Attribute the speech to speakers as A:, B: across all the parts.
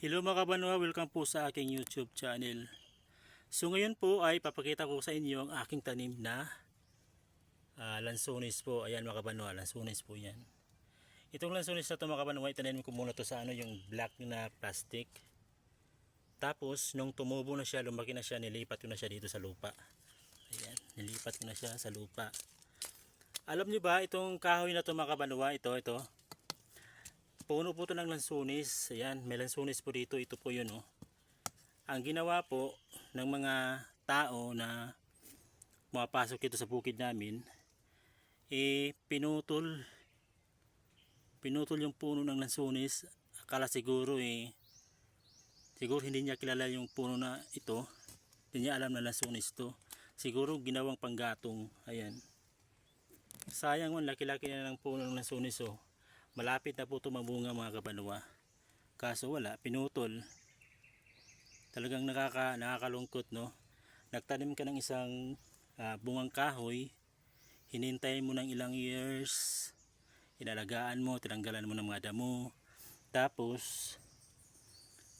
A: Hello mga kabanwa, welcome po sa aking YouTube channel. So ngayon po ay papakita ko sa inyo ang aking tanim na ah, lansones po. Ayan mga kabanwa, lansones po yan. Itong lansones na ito mga kabanwa, itanim ko muna to sa ano, yung black na plastic. Tapos nung tumubo na siya, lumaki na siya, nilipat ko na siya dito sa lupa. Ayan, nilipat ko na siya sa lupa. Alam nyo ba, itong kahoy na ito mga kabanwa, ito, ito, puno po ito ng lansunis. Ayan, may lansunis po dito. Ito po yun, oh. Ang ginawa po ng mga tao na pumapasok dito sa bukid namin, eh, pinutol, pinutol yung puno ng lansunis. Akala siguro, eh, siguro hindi niya kilala yung puno na ito. Hindi niya alam na lansunis to. Siguro ginawang panggatong. Ayan. Sayang man, laki-laki na ng puno ng lansunis, oh malapit na po ito mamunga mga kabanwa kaso wala pinutol. Talagang nakaka, nakakalungkot no? Nagtanim ka ng isang ah, bungang kahoy. Hinintay mo ng ilang years. Inalagaan mo tinanggalan mo ng mga damo. Tapos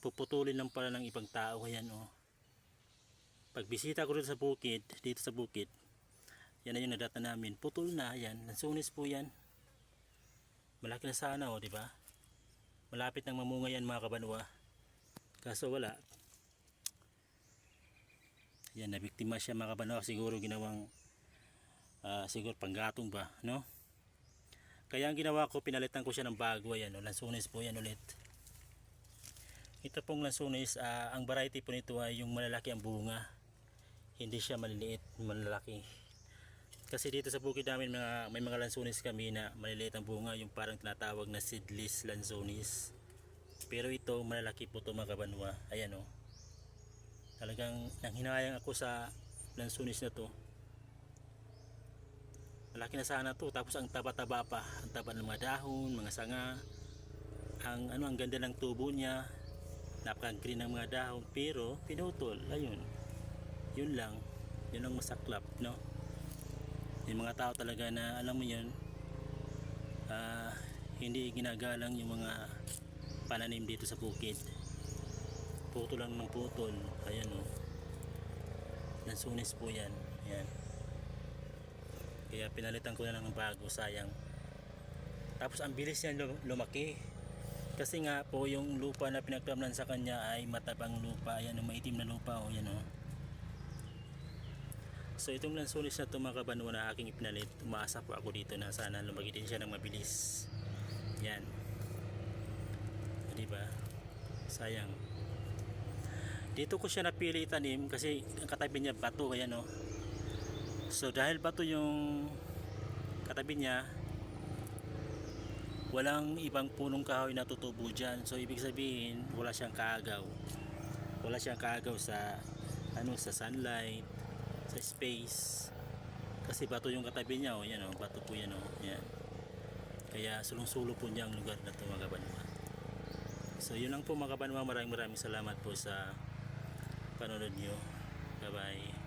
A: puputulin lang pala ng ibang tao. Yan oh. Pagbisita ko dito sa bukid dito sa bukid yan na yung nadata namin. Putol na yan lansunis po yan malaki na sana oh, di ba? Malapit nang mamunga yan mga kabanwa. Kaso wala. Yan, nabiktima siya mga kabanwa. Siguro ginawang, ah, siguro panggatong ba, no? Kaya ang ginawa ko, pinalitan ko siya ng bago. Ayan, oh, lansunis po yan ulit. Ito pong lansunis, ah, ang variety po nito ay yung malalaki ang bunga. Hindi siya maliliit, malalaki. Kasi dito sa bukid namin mga, may mga lansones kami na maliliit ang bunga, yung parang tinatawag na seedless lansones. Pero ito, malalaki po ito mga kabanwa. Ayan o. Oh. Talagang nanghinayang ako sa lansones na to. Malaki na sana to. Tapos ang taba-taba pa. Ang taba ng mga dahon, mga sanga. Ang, ano, ang ganda ng tubo niya. Napaka-green ng mga dahon. Pero pinutol. Ayun. Yun lang. Yun ang masaklap. No? Yung mga tao talaga na alam mo yun ah, hindi ginagalang yung mga pananim dito sa bukid. Puto lang ng putol ayan o lansunis po yan ayan. Kaya pinalitan ko na ng bago sayang. Tapos ang bilis niya lum- lumaki. Kasi nga po yung lupa na pinagtamnan sa kanya ay matabang lupa ayan o maitim na lupa o yan o So itong lansunis na ito mga kabanwa na aking ipinalit, umaasa po ako dito na sana lumaki din siya ng mabilis. Yan. Di ba? Sayang. Dito ko siya napili itanim kasi ang katabi niya bato ayan oh. So dahil bato yung katabi niya, walang ibang punong kahoy na tutubo dyan. So ibig sabihin, wala siyang kaagaw. Wala siyang kaagaw sa ano sa sunlight sa space. Kasi bato yung katabi niya oh, yan oh, bato po yan oh, yan. kaya sulong-sulo po niya ang lugar na ito mga kabanwa. So yun lang po mga kabanwa. Maraming maraming salamat po sa panonood nyo bye bye